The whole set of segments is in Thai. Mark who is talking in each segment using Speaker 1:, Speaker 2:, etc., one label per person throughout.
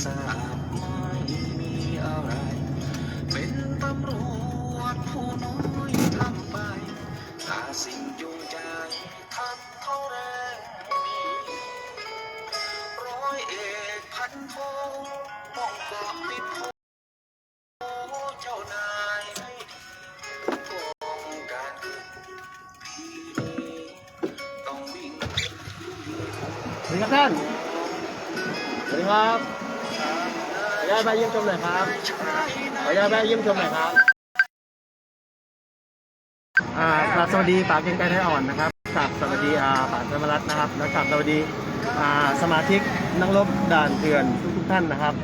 Speaker 1: นให้ทราบไม่มีอะไร เป็นตำรวจผู้น้อยทำไป หาสิ่งจูงใจทัดเท่าแรงมีร้อยเอกพันโทต้องกาะติดโทเจ้านายให้ดีกองการขึ้นพีดีต้องวิ่ง
Speaker 2: สวัสดีครับท่าน สวัสดีครับ ญาตมาเยี่ยมชมหน่อยครับขออนุญาตมาเยี่ยมชมหน่อยครับอ่ากราบสวัสดีป่าเกรียงไกรไทยอ่อนนะครับกราบสวัสดีอ่าป่าธรรมรัตน์นะครับ และกราบสวัสดีอ่าสมาชิกนักรบด่านเถื่อนทุกๆท่านนะครับ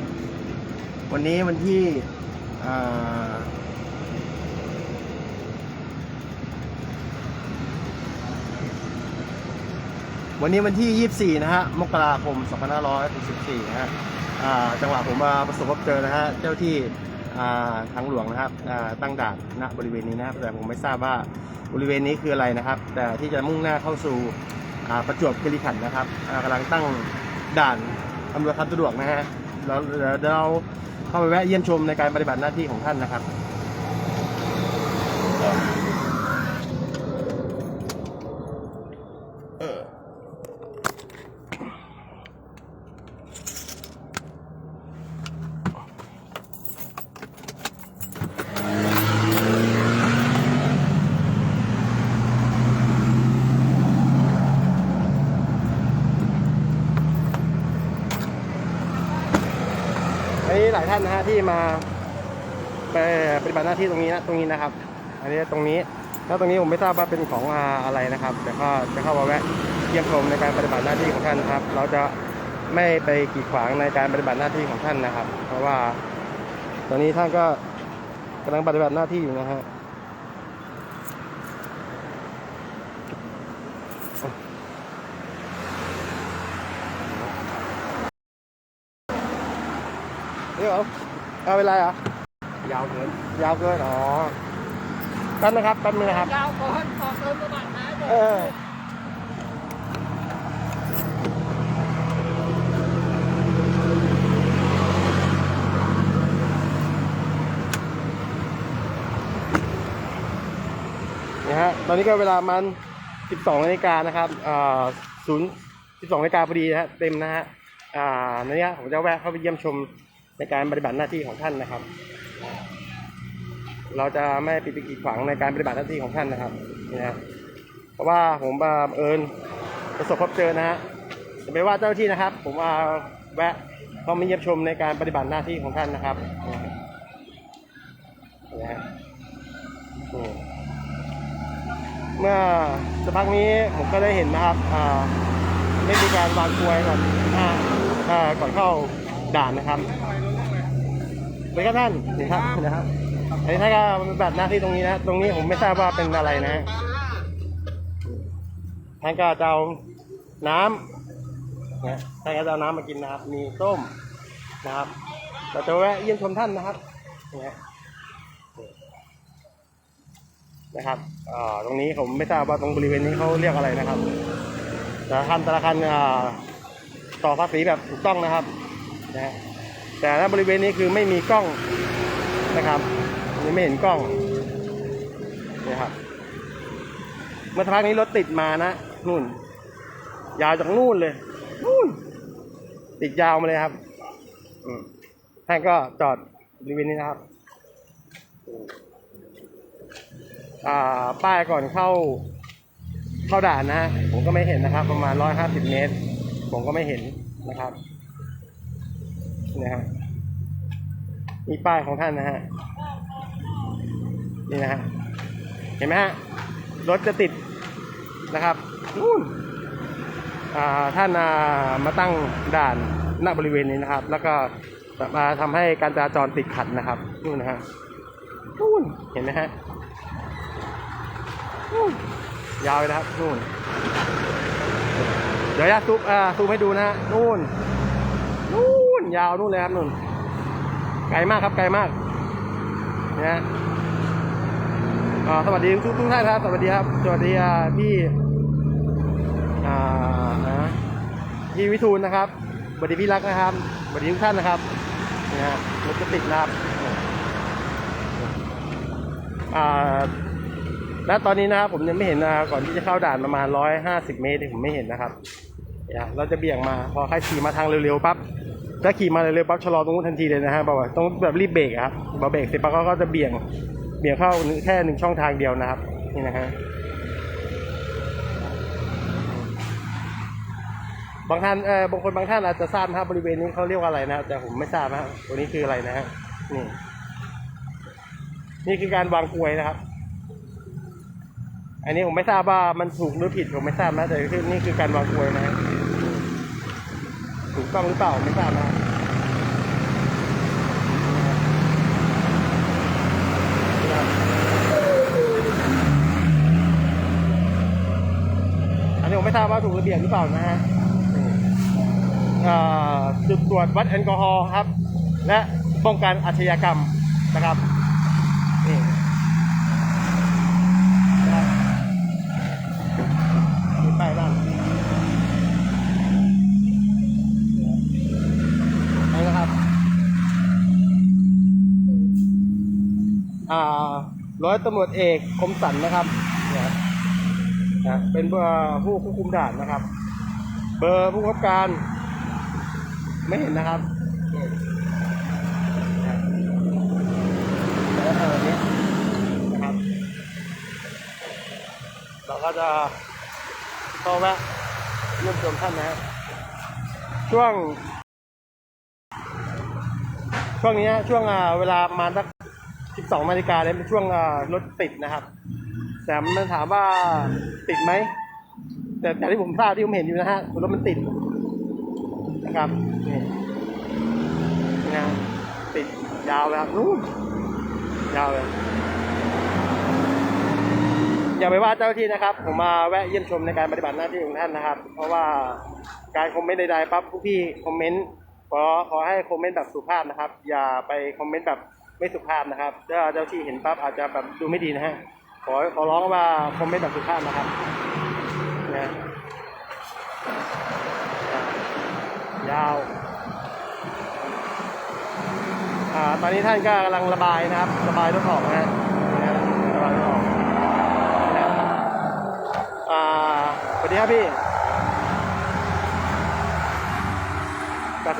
Speaker 2: วันนี้วันที่อ่าวันนี้วันที่ 24 นะฮะ มกราคม 2564นะฮะอ่า จังหวะผมมาประสบพบเจอนะฮะเจ้าที่ทางหลวงนะครับตั้งด่านณบริเวณนี้นะครับแต่ผมไม่ทราบว่าบริเวณนี้คืออะไรนะครับ แต่ที่จะมุ่งหน้าเข้าสู่ประจวบคีรีขันธ์นะครับอ่ากำลังตั้งด่านอำนวยความสะดวกนะฮะแล้วเดี๋ยวเดี๋ยวเราเข้าไปแวะเยี่ยมชมในการปฏิบัติหน้าที่ของท่านนะครับ หลายท่านนะฮะที่มาไปปฏิบัติหน้าที่ตรงนี้นะตรงนี้นะครับ อันนี้ตรงนี้แล้วตรงนี้ผมไม่ทราบว่าเป็นของอะไรนะครับ แต่ก็จะเข้ามาแวะเยี่ยมชมในการปฏิบัติหน้าที่ของท่านครับ เราจะไม่ไปกีดขวางในการปฏิบัติหน้าที่ของท่านนะครับ เพราะว่าตอนนี้ท่านก็กำลังปฏิบัติหน้าที่อยู่นะฮะ ยวเอาเวลาเหรอยาวเกิน ยาวเกิน อ๋อแป๊บนะครับแป๊บนึงนะครับ
Speaker 3: ยาวก่อนขอเติมประวัตินะ
Speaker 2: เออนี่ฮะตอนนี้ก็เวลามัน 12นาฬิกานะครับอ่าศูนย์12นาฬิกาพอดีนะฮะเต็มนะฮะอ่าในเนี้ยผมจะแวะเข้าไปเยี่ยมชม ในการปฏิบัติหน้าที่ของท่านนะครับ เราจะไม่ปิดกีดขวางในการปฏิบัติหน้าที่ของท่านนะครับนี่นะเพราะว่าผมบังเอิญประสบพบเจอนะฮะจะไม่ว่าเจ้าหน้าที่นะครับ ผมมาแวะเข้ามาเยี่ยมชมในการปฏิบัติหน้าที่ของท่านนะครับนี่ฮะเมื่อสักพักนี้ผมก็ได้เห็นนะครับอ่าไม่มีการวางกลวยก่อนอ่าก่อนเข้าด่านนะครับ เป็นครับท่านนี่ครับนะครับอันนี้ท่านก็ปฏิบัติหน้าที่ตรงนี้นะ ตรงนี้ผมไม่ทราบว่าเป็นอะไรนะ ท่านก็จะเอาน้ำนะ ท่านก็จะเอาน้ำมากินนะครับ มีส้มนะครับ เราจะแวะเยี่ยมชมท่านนะครับเนี่ยนะครับอ่าตรงนี้ผมไม่ทราบว่าตรงบริเวณนี้เขาเรียกอะไรนะครับ แต่ละคันแต่ละคันอ่าต่อภาษีแบบถูกต้องนะครับนะ แต่ถ้าบริเวณนี้คือไม่มีกล้องนะครับยังไม่เห็นกล้องนี่ครับเมื่อทักนี้รถติดมานะนู่น ยาวจากนู่นเลยนู่นติดยาวมาเลยครับท่านก็จอดบริเวณนี้นะครับป้ายก่อนเข้าเข้าด่านนะฮะผมก็ไม่เห็นนะครับ ประมาณร้อยห้าสิบเมตร ผมก็ไม่เห็นนะครับ นี่ฮะมีป้ายของท่านนะฮะนี่นะฮะเห็นไหมฮะรถจะติดนะครับนู่นท่านมาตั้งด่านหน้าบริเวณนี้นะครับ แล้วก็มาทำให้การจราจรติดขัดนะครับนู่นนะฮะนู่นเห็นไหมฮะยาวเลยนะครับนู่น เดี๋ยวจะซูมอ่าซูมให้ดูนะฮะนู่น ยาวนู่นเลยครับนู่นไกลมากครับไกลมากนะฮะอ่าสวัสดีทุกทุกท่านครับ สวัสดีครับ สวัสดีพี่อ่านะพี่วิทูลนะครับสวัสดีพี่รักนะครับสวัสดีทุกท่านนะครับนะฮะรถจะติดนะครับอ่าและตอนนี้นะครับผมยังไม่เห็นนะก่อนที่จะเข้าด่านประมาณ 150 เมตรผมไม่เห็นนะครับเนี่ยเราจะเบี่ยงมาพอใครขี่มาทางเร็วๆปั๊บ ถ้าขี่มาเร็วๆปั๊บชะลอตรงนู้นทันทีเลยนะฮะบอกว่าต้องแบบรีบเบรกครับพอเบรกเสร็จปั๊บก็จะเบี่ยงเบี่ยงเข้าแค่หนึ่งช่องทางเดียวนะครับนี่นะฮะบางท่านเออบางคนบางท่านอาจจะทราบนะครับบริเวณนี้เขาเรียกว่าอะไรนะครับแต่ผมไม่ทราบนะครับตัวนี้คืออะไรนะฮะนี่ นี่คือการวางกลวยนะครับ อันนี้ผมไม่ทราบว่ามันถูกหรือผิดผมไม่ทราบนะแต่คือนี่คือการวางกลวยนะฮะ ถูกต้องหรือเปล่าไม่ทราบนะอันนี้ผมไม่ทราบว่าถูกระเบียบหรือเปล่านะฮะอ่าจุดตรวจวัดแอลกอฮอล์ครับ และป้องกันอาชญากรรมนะครับ ร้อยตำรวจเอกคมสันนะครับเนี่ยนะเป็นผู้ควบคุมด่านนะครับ เบอร์ผู้กำกับการไม่เห็นนะครับนี่นะแล้วเออเนี้ยนะครับ เราก็จะเข้าแวะเยี่ยมชมท่านนะฮะช่วง ช่วงนี้ช่วงเวลาประมาณสัก 12นาฬิกาเลยเป็นช่วงรถติดนะครับ แต่มันถามว่าติดไหม แต่แต่ที่ผมทราบที่ผมเห็นอยู่นะฮะรถมันติดนะครับนี่นี่นะติดยาวเลยครับนู่นยาวเลยอย่าไปว่าเจ้าหน้าที่นะครับ ผมมาแวะเยี่ยมชมในการปฏิบัติหน้าที่ของท่านนะครับ เพราะว่าการคอมเมนต์ใดๆปั๊บผู้พี่คอมเมนต์ขอขอให้คอมเมนต์แบบสุภาพนะครับ อย่าไปคอมเมนต์แบบ ไม่สุภาพนะครับถ้าเจ้าที่เห็นปั๊บอาจจะแบบดูไม่ดีนะฮะขอขอร้องว่าคอมเมนต์แบบสุภาพนะครับนะยาวอ่าตอนนี้ท่านก็กำลังระบายนะครับ ระบายรถออกนะฮะระบายรถออกอ่าสวัสดีครับพี่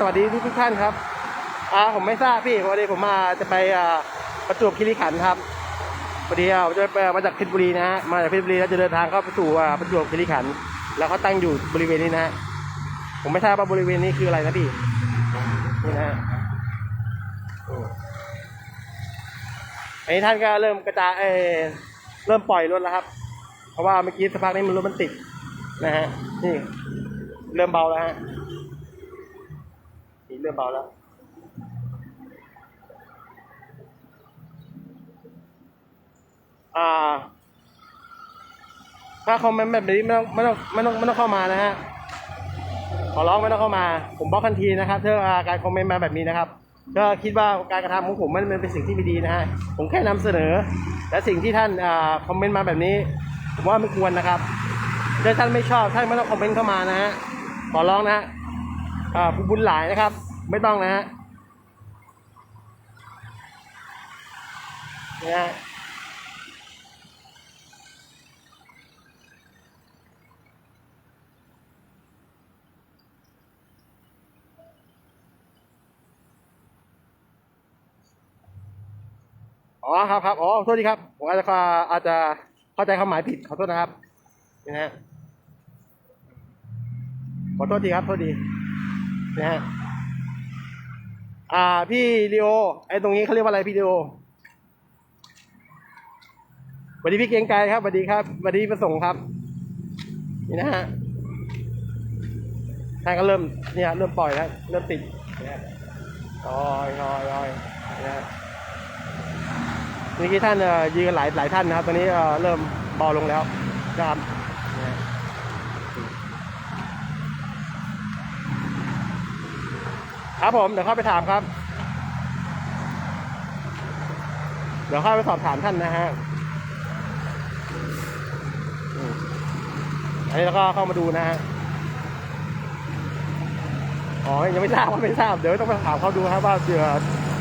Speaker 2: สวัสดีทุกท่านครับ อ่าผมไม่ทราบพี่พอดีผมมาจะไปอ่าประจวบคีรีขันธ์ครับพอดีอะผมจะไปมาจากเพชรบุรีนะฮะมาจากเพชรบุรีแล้วจะเดินทางเข้าไปสู่อ่าประจวบคีรีขันธ์แล้วเขาตั้งอยู่บริเวณนี้นะฮะผมไม่ทราบว่าบริเวณนี้คืออะไรนะพี่นี่นะฮะอันนี้ท่านก็เริ่มกระจายเออเริ่มปล่อยรถแล้วครับ เพราะว่าเมื่อกี้สักพักนี้มันรถมันติดนะฮะนี่เริ่มเบาแล้วฮะนี่เริ่มเบาแล้ว อ่า ถ้าคอมเมนต์แบบนี้ไม่ต้องไม่ต้องไม่ต้องไม่ต้องเข้ามานะฮะขอร้องไม่ต้องเข้ามา ผมบล็อกทันทีนะครับถ้าอ่าการคอมเมนต์มาแบบนี้นะครับก็คิดว่าการกระทำของผมมันมันเป็นสิ่งที่ไม่ดีนะฮะผมแค่นำเสนอ และสิ่งที่ท่านอ่าคอมเมนต์มาแบบนี้ ผมว่าไม่ควรนะครับถ้าท่านไม่ชอบท่านไม่ต้องคอมเมนต์เข้ามานะฮะขอร้องนะฮะอ่าผู้บุญหลายนะครับ ไม่ต้องนะฮะนี่ฮะ อ๋อครับครับอ๋อโทษทีครับผมอาจจะอาจจะเข้าใจความหมายผิดขอโทษนะครับนี่นะฮะขอโทษทีครับโทษทีนะฮะอ่าพี่ลีโอไอ้ตรงนี้เขาเรียกว่าอะไรพี่ลีโอสวัสดีพี่เกียงไกรครับสวัสดีครับสวัสดีประสงค์ครับ นี่นะฮะท่านก็เริ่มเนี่ยเริ่มปล่อยแล้วเริ่มติดนะลอยลอยลอยนะฮะ เมื่อกี้ท่านยืนกันหลายหลายท่านนะครับ ตอนนี้เริ่มเบาลงแล้วนะครับครับผมเดี๋ยวเข้าไปถามครับ เดี๋ยวเข้าไปสอบถามท่านนะฮะอันนี้เราก็เข้ามาดูนะฮะอ๋อยังไม่ทราบว่าไม่ทราบ เดี๋ยวต้องไปถามเขาดูครับว่าเสือ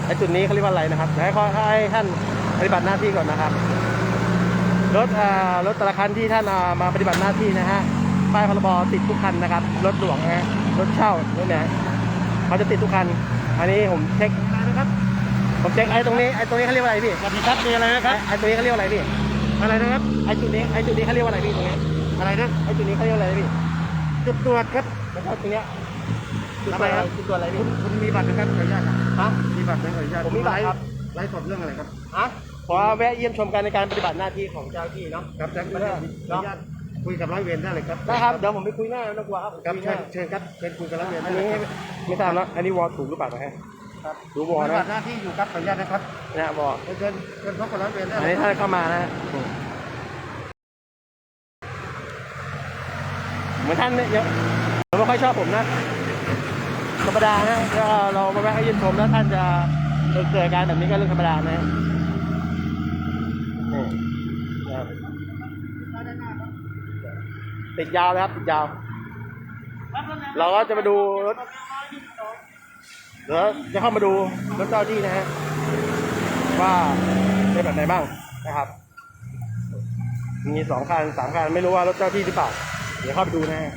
Speaker 2: ไอ้จุดนี้เขาเรียกว่าอะไรนะครับเดี๋ยวให้เขาให้ท่าน ปฏิบัติหน้าที่ก่อนนะครับ รถอ่ารถแต่ละคันที่ท่านอ่ามาปฏิบัติหน้าที่นะฮะป้ายพรบติดทุกคันนะครับ รถหลวงนะฮะรถเช่ารถไหนเขาจะติดทุกคัน อันนี้ผมเช็คนะครับผมเช็คไอ้ตรงนี้ไอ้ตรงนี้เขาเรียกว่าอะไรพี่
Speaker 4: สวัสดีครับมีอะไรนะครับ
Speaker 2: ไอ้ตรงนี้เขาเรียกว่าอะไรพี่
Speaker 4: อะไรนะครับ
Speaker 2: ไอ้จุดนี้ไอ้จุดนี้เขาเรียกว่าอะไรพี่ตรงนี้
Speaker 4: อะไรนะ
Speaker 2: ไอ้จุดนี้เขาเรียกว่าอะไรพี่
Speaker 4: จุดตรวจครับ
Speaker 2: แล้วก็ตรงเนี้ยจุด
Speaker 4: ทำ
Speaker 2: ตัว
Speaker 4: ไม
Speaker 2: อะไร
Speaker 4: ครับ
Speaker 2: จุดตัวอะไรพี่
Speaker 4: คุณมีบัตรนะครับขออนุญาตครับ
Speaker 2: ฮะ
Speaker 4: มีบัตรไหมขออนุญาต
Speaker 2: ผมมีบัตรครับ
Speaker 4: ไลฟ์สดเรื่องอะไรครับ
Speaker 2: ฮะ ขอแวะเยี่ยมชมกันในการปฏิบัติหน้าที่ของเจ้าหน้าที่เนาะ
Speaker 4: ครับแจ็คขออนุญาตคุยกับร้อยเวรได้เลยครับ
Speaker 2: ได้ครับเดี๋ยวผมไปคุยหน้าไม่ต้องกลัวครับ
Speaker 4: ครับ
Speaker 2: คุยห
Speaker 4: เชิ
Speaker 2: น้า
Speaker 4: ญเชิญครับเชิญคุยกับร้อยเวร
Speaker 2: อั
Speaker 4: ได้
Speaker 2: น
Speaker 4: เล
Speaker 2: นี้
Speaker 4: ยครับ
Speaker 2: ไม่ทราบแล้วอันนี้วอลถูกหรือเปล่านะฮะ
Speaker 4: ครับ
Speaker 2: ดูวอล
Speaker 4: ปฏิ
Speaker 2: นะ
Speaker 4: บัติหน้าที่อยู่ครับขออนุญาตนะครับ
Speaker 2: เนี่ยวอล
Speaker 4: เชิญเชิญเชิญพบกับร้อยเวรได้
Speaker 2: อัน
Speaker 4: เลย
Speaker 2: นี้
Speaker 4: ค
Speaker 2: ท่า
Speaker 4: รับ
Speaker 2: นเข้ามานะฮะเหมือนท่านเนี่ยเยอะผมไม่ค่อยชอบผมนะธรรมดานะถ้าเรามาแวะให้เยี่ยมชมแล้วท่านจะเกิดการแบบนี้ก็เรื่องธรรมดานะฮะนี่นะครับ ติดยาวเลยครับติดยาว เราก็จะมาดูรถเดี๋ยวจะเข้ามาดูรถเจ้าที่นะฮะว่าเป็นแบบไหนบ้างนะครับ มีสองคันสามคันไม่รู้ว่ารถเจ้าที่หรือเปล่าเดี๋ยวเข้าไปดูนะฮะ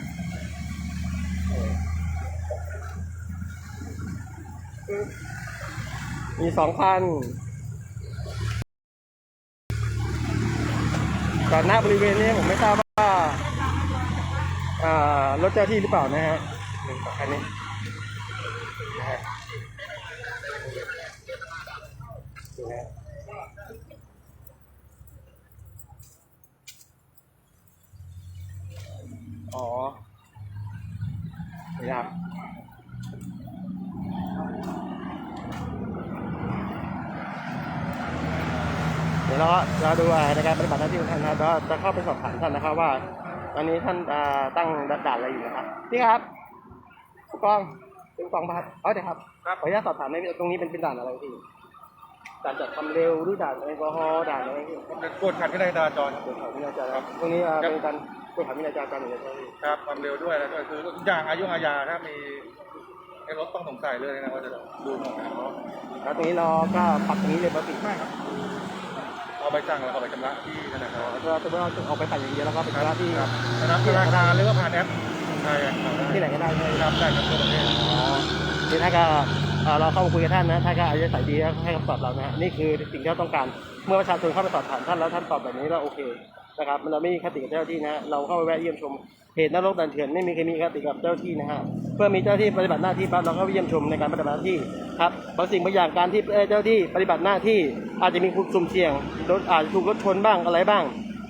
Speaker 2: มีสองคันก่อนหน้าบริเวณนี้ผมไม่ทราบว่าอ่า รถเจ้าที่หรือเปล่านะฮะหนึ่งสอคันนี้นะฮะดูนะอ๋อนี่ครับเดี๋ยวเราเราดูอ่าในการปฏิบัติหน้าที่ของท่านนะครับจะเข้าไปสอบถามท่านนะครับว่า ตอนนี้ท่านอ่าตั้งด่านอะไรอยู่นะครับพี่ครับผู้กองเป็นผู้กองป่ะครับอ๋อเดี๋ยวครับขออนุญาตสอบถามในอยตรงนี้เป็นเป็นด่านอะไรพี่ด่านจัดความเร็วหรือด่านแอลกอฮอล์ด่านอะไรพี่
Speaker 4: กดขัดวินัยจราจรครับ
Speaker 2: กฎหมายวินัยจราจรตรงนี้อ่าเป็นการกฎหมายวินัยจราจรอยู่ในเจ้าหน้าที่
Speaker 4: ครับความเร็วด้วยอะไรด้วยคือทุกอย่างอายุอาญาถ้ามีไอ้รถต้องสงสัยเลยนะว่าจะดูหมดนะ
Speaker 2: แล้วตรงนี้เราก็ปรับตรงนี้เลยปกติ
Speaker 4: ไม่ครับ เอาไปสั่งแล้วเอาไปชำระที่ธนาคาร
Speaker 2: แล้วก็จะไม่เอาออกไปปั่นอย่างเดียวแล้วก็ไปชำระที่
Speaker 4: ครับนะครับธนาคารหรือว่าผ่านแอปใช่ครับ
Speaker 2: ที่ไหนก็ได้ใช่ไหม
Speaker 4: ครับได้ครับทั่วประเทศ
Speaker 2: อ๋อนี่ท่านก็เอ่อเราเข้ามาคุยกับท่านนะท่านก็อาจจะใส่ดีแล้วให้คำตอบเรานะฮะนี่คือสิ่งที่เราต้องการเมื่อประชาชนเข้าไปสอบถามท่านแล้วท่านตอบแบบนี้ก็โอเค นะครับมันเราไม่มีคติกับเจ้าที่นะฮะเราเข้าไปแวะเยี่ยมชมเหตุนรกดันเถื่อนไม่มีใครมีคติกับเจ้าที่นะฮะเพื่อมีเจ้าที่ปฏิบัติหน้าที่ปั๊บเราก็ไปเยี่ยมชมในการปฏิบัติหน้าที่ครับบางสิ่งบางอย่างการที่เจ้าที่ปฏิบัติหน้าที่อาจจะมีความสุ่มเสี่ยงรถอาจจะถูกรถชนบ้างอะไรบ้าง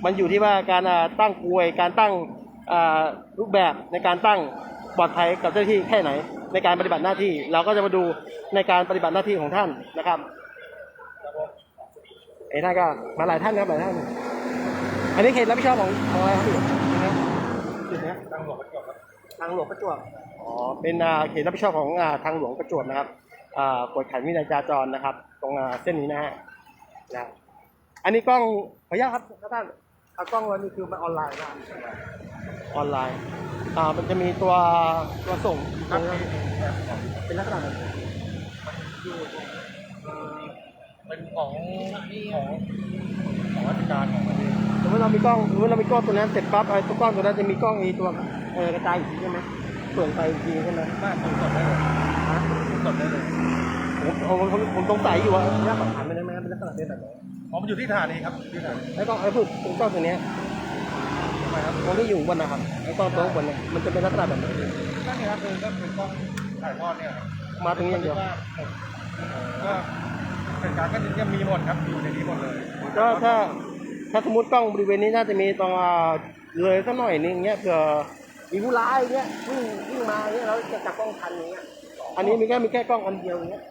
Speaker 2: มันอยู่ที่ว่าการตั้งกลวย การตั้งรูปแบบในการตั้งปลอดภัยกับเจ้าหน้าที่แค่ไหน ในการปฏิบัติหน้าที่ เราก็จะมาดูในการปฏิบัติหน้าที่ของท่านนะครับไอ้ท่านก็มาหลายท่านครับหลายท่าน อันนี้เขตรับผิดชอบของของอะไรครับพี่นะจุดเนี้ย
Speaker 4: ตั้งหลบไว้ก่อนครับ
Speaker 2: ทางหลวงประจวบอ๋อเป็นอ่าเขตรับผิดชอบของอ่าทางหลวงประจวบนะครับอ่ากฎขันวินัยจราจรนะครับ ตรงอ่าเส้นนี้นะฮะนะอันนี้กล้องขออนุญาตครับท่านเอากล้องวันนี้คือมันออนไลน์นะออนไลน์อ่ามันจะมีตัวตัวส่ง
Speaker 4: ครับ
Speaker 2: ตรง
Speaker 4: มี
Speaker 2: นี้
Speaker 4: แอปของ
Speaker 2: เป็นลักษณะแบบไหน
Speaker 4: เป็นของของของราชการของประเทศ
Speaker 2: ส มมติเรามีกล้องสมมติเรามีกล้องตัวนั้นเสร็จปั๊บไอ้ตัวกล้องตัวนั้นจะมีกล้องอีตัวเออกระจายอีกทีใช่ไหมส่วนไปอีกทีใช่ไหม
Speaker 4: มากคุณกดได้เลย
Speaker 2: ฮะ
Speaker 4: คุณกดได้เลย
Speaker 2: ผมผมผมผมสงสัยอยู่ว่าอยากสอบถามไปได้ไหมครับเป็นลักษณะเป็นแบบไหน
Speaker 4: อ๋อมันอยู่ที่ฐานีครับที่ฐานี
Speaker 2: ไอ้กล้องไอ้พูดตรงกล้องตัวเนี้ย
Speaker 4: ทำไมครับ
Speaker 2: ตรงที่อยู่บนนะครับไอ้กล้องตัวข้างบนเนี่ยมันจะเป็นลักษณะแบบไหน
Speaker 4: ก็เนี่ยครับคือก็เป็นกล้องถ่ายทอดเนี่ยครับ
Speaker 2: มาตรงนี้อย่างเดียว
Speaker 4: ก็เหตุการณ์ก็จะมีหมดครับอยู่ในนี้หมดเลย
Speaker 2: ก็ถ้า ถ้าสมมติกล้องบริเวณนี้น่าจะมีตรงอ่าเลยสักหน่อยนึงเงี้ยเผื่อมีผู้ร้ายเงี้ยวิ่งวิ่งมาเงี้ยแล้วจะจับกล้องทันอย่างเงี้ยอันนี้มีแค่มีแค่กล้องอันเดียวอย่างเงี้ย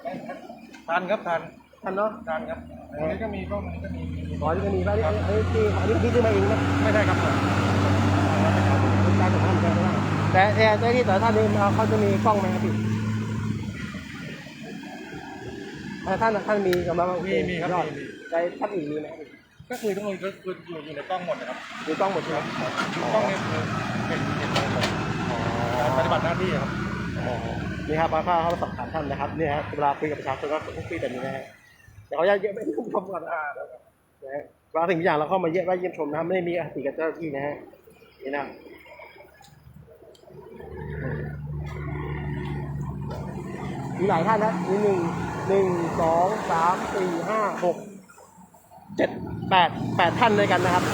Speaker 4: ทันครับทัน
Speaker 2: ทันเนาะ
Speaker 4: ทันครับอันนี้ก็มีกล้องอันนี้ก็มีมีมี
Speaker 2: อ๋อนี่ก็มีป่ะนี่อันนี้ที่อันนี้พี่ซื้อมาเองนะ
Speaker 4: ไม่ได้ครับผม
Speaker 2: เป็นการของท่านเหมือนกันนะแต่แต่เจ้าที่แต่ละท่านนี่เขาจะมีกล้องไหมครับพี่อ่าท่านท่านมีกำลัง
Speaker 4: มีมีครับ
Speaker 2: ยอด
Speaker 4: มีมี
Speaker 2: ใจท่านอื่นมีไหม
Speaker 4: ก็คือทุกคนก็คืออยู่อยู่ในกล้องหมดนะครับ
Speaker 2: ดูต้องหมดใช่ไหม
Speaker 4: กล้องเนี่ยคือเห็นเห็นหมดการปฏิบัติหน้าที่ครับ
Speaker 2: อ๋อนี่ครับมาเข้าเข้าสอบถามท่านนะครับเนี่ยฮะเวลาคุยกับประชาชนก็ต้องคุยแบบนี้นะฮะเดี๋ยวเขาจะเยอะไปที่ชมก่อนอ่านะฮะบางสิ่งบางอย่างเราเข้ามาเยี่ยมเยี่ยมชมนะครับไม่ได้มีอคติกับเจ้าหน้าที่นะฮะนี่นะมีหลายท่านนะมีหนึ่งหนึ่งสองสามสี่ห้าหก เจ็ดแปดแปดท่านด้วยกันนะครับ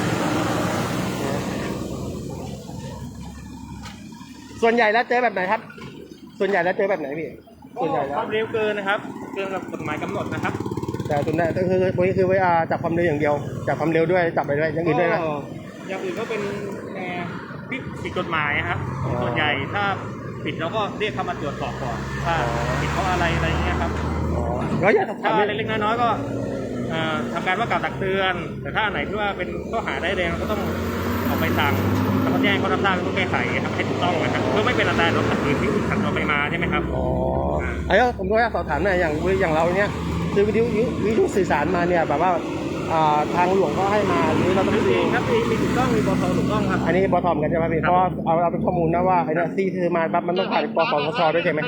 Speaker 2: ส่วนใหญ่แล้วเจอแบบไหนครับ ส่วนใหญ่แล้วเจอแบบไหนพี่ส่วนใหญ่แล้
Speaker 5: คววามเร็วเกินนะครับ เกินกับกฎหมายกำหนดนะครับ
Speaker 2: แต่ส่วนใหญ่ก็คือพวกนี้คือเวลาจับความเร็วอย่างเดียวจับความเร็วด้วยจับอะไรด้วยอย่างอื่นด้วยนะ
Speaker 5: ก็อย่างอื่นก็เป็นแนวผิดผิดกฎหมายครับ
Speaker 2: อ๋อ
Speaker 5: ส่วนใหญ่ถ้าผิดเราก็เรียกเข้ามาตรวจสอบก่อนว่าผิดเพราะอะไรอะไรเงี้ยครับ
Speaker 2: อ๋อแล้วอยากถา
Speaker 5: ถ้ามเล็กๆน้อยๆก็เอ่อ ทำการว่ากล่าวตักเตือน แต่ถ้าไหนที่ว่าเป็นข้อหาได้ายแรงเราก็ต้องออกไปสั่งแล้วก็แจ้งข้อรับทราบแล้วก็แก้ไขครับให้ถูกต้องนะครับเพื่อไม่เป็นอันตรายรถขับอื่นที่ขับเราไปมาใช่ไหมครับ
Speaker 2: อ๋อไอ้ผมก็อยากสอบถามหน่อยอย่างอย่างเราเนี้ยคือวิทยุวิทยุสื่อสารมาเนี่ยแบบว่า ทางหลวงก็ให้มาหรือเราต้อง
Speaker 5: มี
Speaker 2: ดู
Speaker 5: ครับมีมีถูกต้องมีบทถูกต้องครับ
Speaker 2: อันนี้บอทอมกันใช่ไหมพี่เพราะเอาเอาเป็นข้อมูลนะว่าไอ้เนี่ยที่คือมาปั๊บมันต้องผ่านกสทชด้วยใช่ไหม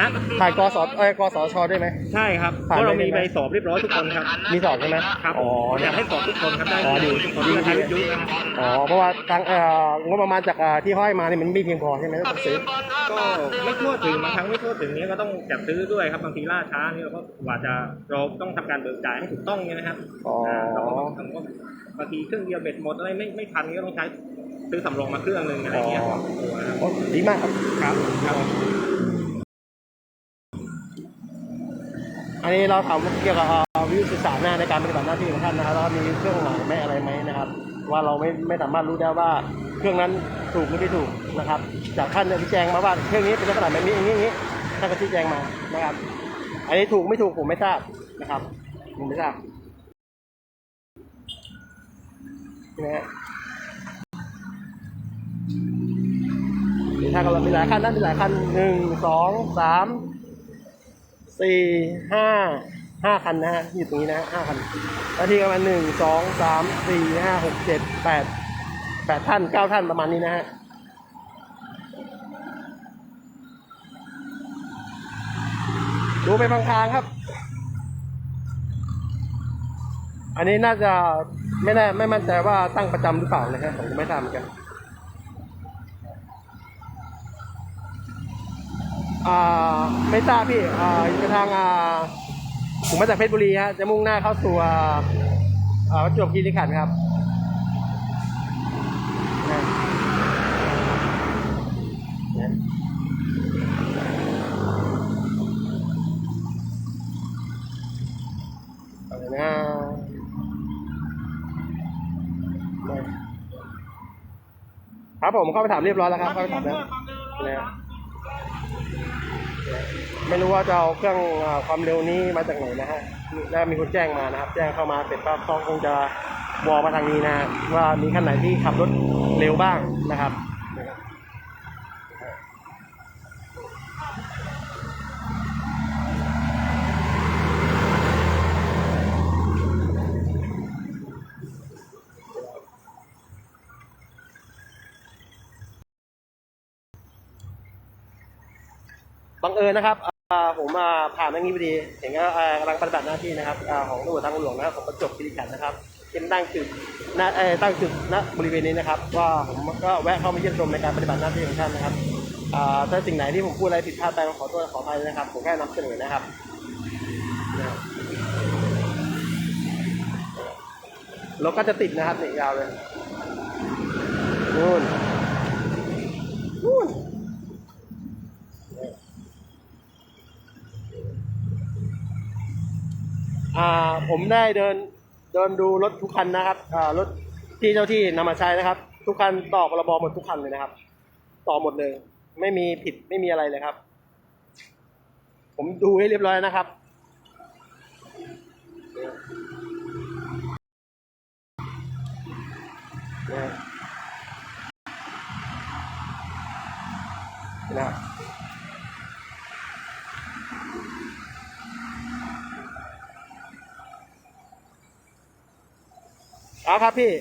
Speaker 5: นะ
Speaker 2: ผ่านกสเอ้ยกสชด้วยไหม
Speaker 5: ใช่ครับเพ
Speaker 2: ผ่าน
Speaker 5: ราะเรา
Speaker 2: ได้
Speaker 5: มี
Speaker 2: ไหม
Speaker 5: ใบสอบเรียบร้อยทุกคนครับ
Speaker 2: มีสอบใช่ไหม
Speaker 5: ครับ
Speaker 2: อ๋อ
Speaker 5: อยากให้สอบทุกคนครับได้
Speaker 2: อ๋อดี
Speaker 5: ทุกคน
Speaker 2: ดี
Speaker 5: ที่
Speaker 2: ดี
Speaker 5: ใช้วิทยุนะครับ
Speaker 2: อ๋อเพราะว่าทางเอ่องบประมาณจากอ่าที่ห้อยมาเนี่ยมันไม่เพียงพอใช่ไหมต้องซื้อ
Speaker 5: ก็ไม่ทั่วถึงบางครั้งไม่ทั่วถึงนี้ก็ต้องจัดซื้อด้วยครับบางทีล่าช้านี่เราก็กว่าจะเราต้องทำการเบิกจ่ายให้ถูกต้องเนี่ยนะครับ
Speaker 2: อ๋อา
Speaker 5: เราก็ต้องทำก็บางทีเครื่องเดียวเบ็ดหมดอะไรไม่ไม่ทันก็ต้องใช้ซื้อสำรองมาเครื่องหนึ่งอะไรเงี้ย
Speaker 2: โอ้ดีมากครับ
Speaker 5: ครับครับ
Speaker 2: อันนี้เราถามเกี่ยวกับอ่าวิวสื่อสารหน้าในการปฏิบัติหน้าที่ของท่านนะครับแล้วมีเครื่องหมายไหมอะไรไหมนะครับ ว่าเราไม่ไม่สามารถรู้ได้ว่าเครื่องนั้นถูกหรือไม่ถูกนะครับ จากท่านชี้แจงมาว่าเครื่องนี้เป็นลักษณะแบบนี้อย่างนี้อย่างนี้ท่านก็ชี้แจงมานะครับ อันนี้ถูกไม่ถูกผมไม่ทราบนะครับผมไม่ทราบ นะฮะมีทานก็มีหลายคันนะมีหลายคันหนึ่งสองสามสี่ห้าห้าคันนะฮะอยู่ตรงนี้นะฮะห้าคันแล้วที่ประมาณหนึ่งสองสามสี่ห้าหกเจ็ดแปดแปดท่านเก้าท่านประมาณนี้นะฮะดูไปบางทางครับ อันนี้น่าจะ ไม่แน่ไม่มั่นใจว่าตั้งประจำหรือเปล่านะฮะผมก็ไม่ทราบเหมือนกันอ่าไม่ทราบพี่อ่าอยู่ทางอ่าผมมาจากเพชรบุรีฮะจะมุ่งหน้าเข้าสู่อ่าอ่าประจวบคีรีขันธ์ครับ ครับผมเข้าไปถามเรียบร้อยแล้วครับเข้าไปถามแล้วนะไม่รู้ว่าจะเอาเครื่องอ่าความเร็วนี้มาจากไหนนะฮะแล้วมีคนแจ้งมานะครับ แจ้งเข้ามาเสร็จก็เขาคงจะวอลมาทางนี้นะฮะว่ามีคันไหนที่ขับรถเร็วบ้างนะครับ บังเอิญนะครับผมมาผ่านทางนี้พอดีเห็นว่ากำลังปฏิบัติหน้าที่นะครับของตำรวจทางหลวงนะครับของประจบคีรีขันนะครับเป็นตั้งจุดณเอ่อตั้งจุดณบริเวณนี้นะครับ ว่าผมก็แวะเข้ามาเยี่ยมชมในการปฏิบัติหน้าที่ของท่านนะครับถ้าสิ่งไหนที่ผมพูดอะไรผิดพลาดไปขอโทษขออภัยนะครับ ผมแค่นำเสนอนะครับรถก็จะติดนะครับนี่ยาวเลยนู่น ผมได้เดินเดินดูรถทุกคันนะครับรถที่เจ้าที่นำมาใช้นะครับ ทุกคันต่อพรบหมดทุกคันเลยนะครับ ต่อหมดเลย ไม่มีผิดไม่มีอะไรเลยครับ ผมดูให้เรียบร้อยนะครับนะครับ อ๋อครับพี่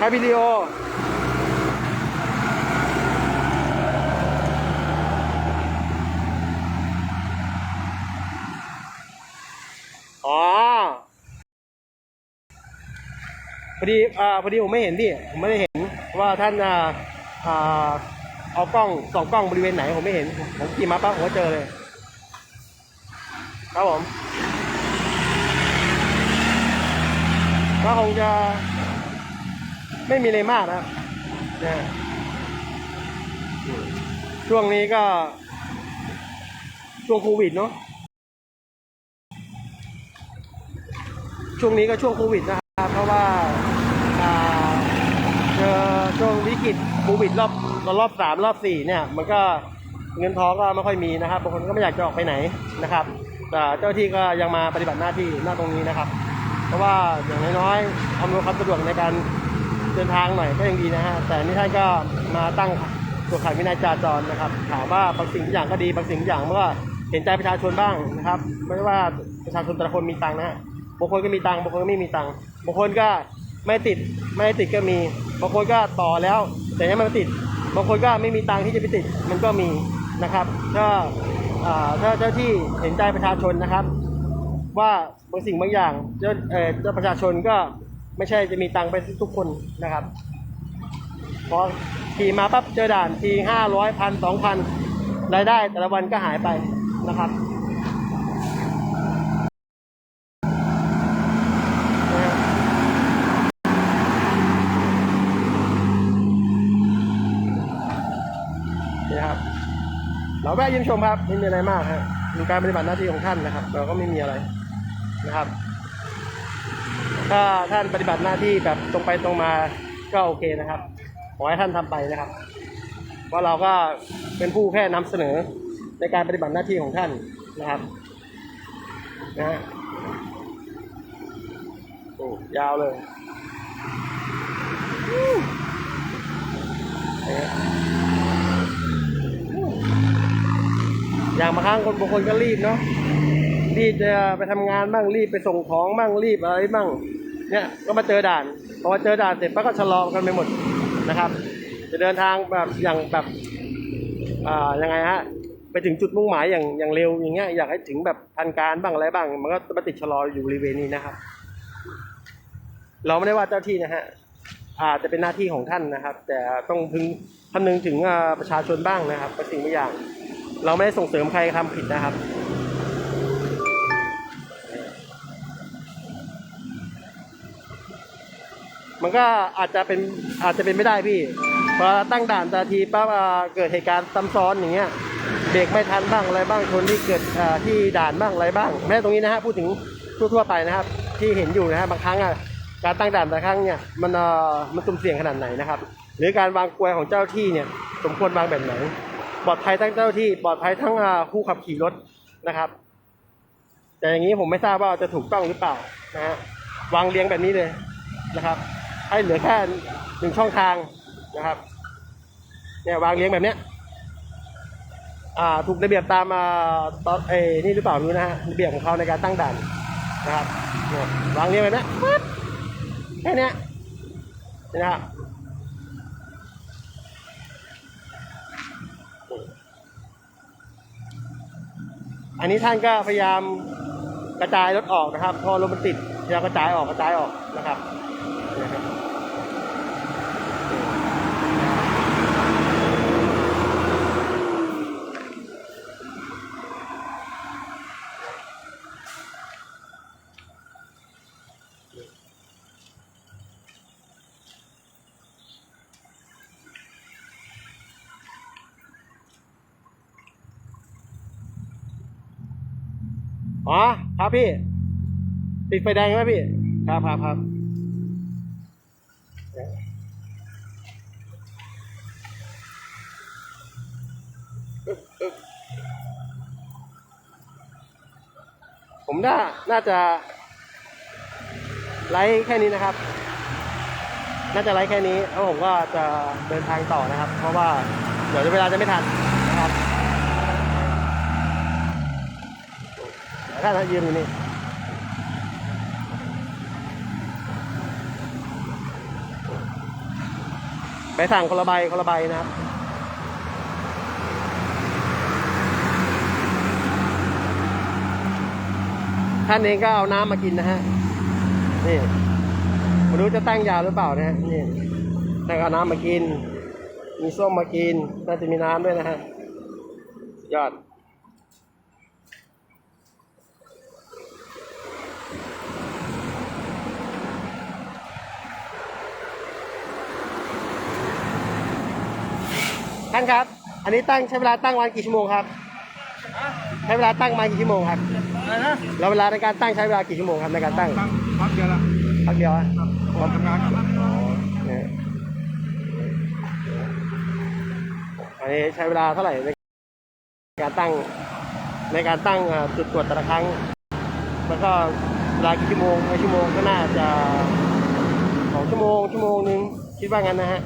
Speaker 2: ครับวิดีโออ๋อพอดีอ่าพอดีผมไม่เห็นพี่ผมไม่ได้เห็นว่าท่านอ่าอ่าเอากล้องส่องกล้องบริเวณไหนผมไม่เห็นผมขี่มาปั๊บผมก็เจอเลย ครับผม ก็คงจะไม่มีอะไรมากนะครับนะอืมช่วงนี้ก็ ช่วงโควิดเนาะช่วงนี้ก็ช่วงโควิดนะครับ เพราะว่าอ่าเจอช่วงวิกฤตโควิดรอบรอบสามรอบสี่เนี่ย มันก็เงินทองก็ไม่ค่อยมีนะครับบางคนก็ไม่อยากจะออกไปไหนนะครับแต่เจ้าที่ก็ยังมาปฏิบัติหน้าที่หน้าตรงนี้นะครับ เพราะว่าอย่างน้อยๆอำนวยความสะดวกในการเดินทางหน่อยก็ยังดีนะฮะแต่นี่ท่านก็มาตั้งตัวขันวินัยจราจรนะครับ ถามว่าบางสิ่งทุกอย่างก็ดีบางสิ่งทุกอย่างเมันก็เห็นใจประชาชนบ้างนะครับ ไม่ว่าประชาชนแต่ละคนมีตังนะฮะบางคนก็มีตังบางคนก็ไม่มีตังบางคนก็ไม่ติดไม่ติดก็มีบางคนก็ต่อแล้ว แต่ยังไม่ติดบางคนก็ไม่มีตังที่จะไปติดมันก็มีนะครับก็อ่าถ้าเจ้าที่เห็นใจประชาชนนะครับ ว่า บางสิ่งบางอย่างเจ้าเอ่อเจ้าประชาชนก็ไม่ใช่จะมีตังค์ไปทุกคนนะครับพอขี่มาปั๊บเจอด่านทีห้าร้อยพันสองพันรายได้แต่ละวันก็หายไปนะครับนะครับเราแวะยี่ยมชมครับไม่มีอะไรมากฮะเป็นการปฏิบัติหน้าที่ของท่านนะครับ เราก็ไม่มีอะไร นะครับ ถ้าท่านปฏิบัติหน้าที่แบบตรงไปตรงมาก็โอเคนะครับ ขอให้ท่านทำไปนะครับเพราะเราก็เป็นผู้แค่นำเสนอในการปฏิบัติหน้าที่ของท่านนะครับนะฮะโอ้ยาวเลยอย่างบางครั้งคนบางคนก็รีบเนาะ รีบจะไปทำงานบ้างรีบไปส่งของบ้างรีบอะไรบ้างเนี่ยก็มาเจอด่านพอมาเจอด่านเสร็จปั๊บก็ชะลอกันไปหมดนะครับ จะเดินทางแบบอย่างแบบอ่ายังไงฮะไปถึงจุดมุ่งหมายอย่างอย่างเร็วอย่างเงี้ยอยากให้ถึงแบบทันการบ้างอะไรบ้าง มันก็มาติดชะลออยู่บริเวณนี้นะครับ เราไม่ได้ว่าเจ้าที่นะฮะอาจจะเป็นหน้าที่ของท่านนะครับ แต่ต้องพึงคำนึงถึงประชาชนบ้างนะครับบางสิ่งบางอย่าง เราไม่ได้ส่งเสริมใครทำผิดนะครับ มันก็อาจจะเป็นอาจจะเป็นไม่ได้พี่พอตั้งด่านตาทีปั๊บเกิดเหตุการณ์ซ้ำซ้อนอย่างเงี้ยเบรกไม่ทันบ้างอะไรบ้างชนที่เกิดที่ด่านบ้างอะไรบ้างแม้ตรงนี้นะฮะพูดถึงทั่วๆไปนะครับ ที่เห็นอยู่นะฮะบางครั้งอะการตั้งด่านแต่ครั้งเนี่ยมันเอ่อมันสุ่มเสี่ยงขนาดไหนนะครับหรือการวางกลวยของเจ้าที่เนี่ยสมควรวางแบบไหนปลอดภัยทั้งเจ้าที่ปลอดภัยทั้งผู้ขับขี่รถนะครับ แต่อย่างนี้ผมไม่ทราบว่าจะถูกต้องหรือเปล่านะฮะวางเรียงแบบนี้เลยนะครับ ให้เหลือแค่หนึ่งช่องทางนะครับเนี่ยวางเรียงแบบเนี้ยอ่าถูกระเบียบตามอ่าตอนเอ้นี่หรือเปล่าม่รู้นะฮะระเบียบของเขาในการตั้งด่านนะครับเนี่ยวางเรียงแบบเนี้ยปึ๊บแค่เนี้นี่นะครับอันนี้ท่านก็พยายามกระจายรถออกนะครับ พอรถมันติดพยายามกระจายออกกระจายออกนะครับ อ๋อ ครับพี่ ติดไฟแดงไหมพี่ ครับครับครับผมน่า น่าจะ ไลฟ์แค่นี้นะครับ น่าจะไลฟ์แค่นี้ แล้วผมก็จะเดินทางต่อนะครับ เพราะว่า เดี๋ยวเวลาจะไม่ทัน ล้ๆยืนอยู่นี่ไปสั่งคนละใบคนละใบนะครับท่านเองก็เอาน้ำมากินนะฮะ นี่ไม่รู้จะตั้งยาหรือเปล่านะฮะ นี่แต่เอาน้ำมากิน มีส้มมากิน น่าจะมีน้ำด้วยนะฮะ ยอด ท่านครับ อันนี้ตั้งใช้เวลาตั้งวันกี่ชั่วโมงครับ ใช้เวลาตั้งมากี่ชั่วโมงครับ
Speaker 4: อะไรนะ
Speaker 2: แล้วเวลาในการตั้งใช้เวลากี่ชั่วโมงครับในการตั้ง
Speaker 4: ตั้งพักเดียวละ
Speaker 2: พักเดียวอะ
Speaker 4: ก่อนทำงานครับ
Speaker 2: เนี่ยอันนี้ใช้เวลาเท่าไหร่ในการตั้งในการตั้งเอ่อจุดตรวจแต่ละครั้ง แล้วก็เวลากี่ชั่วโมงในชั่วโมงก็น่าจะสองชั่วโมงชั่วโมงหนึ่งคิดว่างั้นนะฮะ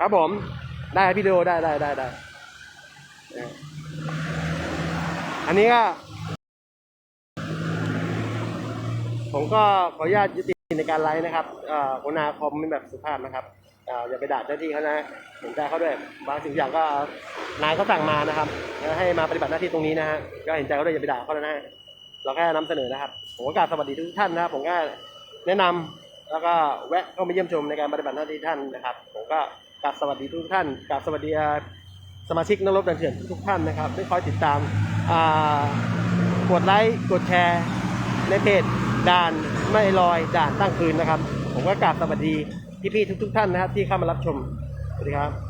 Speaker 2: ครับผม ได้พี่โดได้ได้ได้ได้อันนี้ก็ ผมก็ขออนุญาตยุติในการไลฟ์นะครับเอ่อโคนาคอมเป็นแบบสุภาพนะครับอย่าไปด่าเจ้าหน้าที่เขานะเห็นใจเขาด้วย บางสิ่งอย่างก็นายเขาสั่งมานะครับ ให้มาปฏิบัติหน้าที่ตรงนี้นะฮะ ก็เห็นใจเขาด้วยอย่าไปด่าเขานะฮะเราแค่นำเสนอนะครับ ผมก็กราบสวัสดีทุกท่านนะครับ ผมก็แนะนำแล้วก็แวะเข้ามาเยี่ยมชมในการปฏิบัติหน้าที่ท่านนะครับ ผมก็ กราบสวัสดีทุกท่านกราบสวัสดีสมาชิกนักรบดันเถื่อนทุกท่านนะครับไม่คอยติดตามกดไลค์กดแชร์ในเพจด่านไม่ลอยด่านตั้งคืนนะครับ ผมก็กราบสวัสดีพี่ๆทุก ๆ ท่านนะครับที่เข้ามารับชมสวัสดีครับ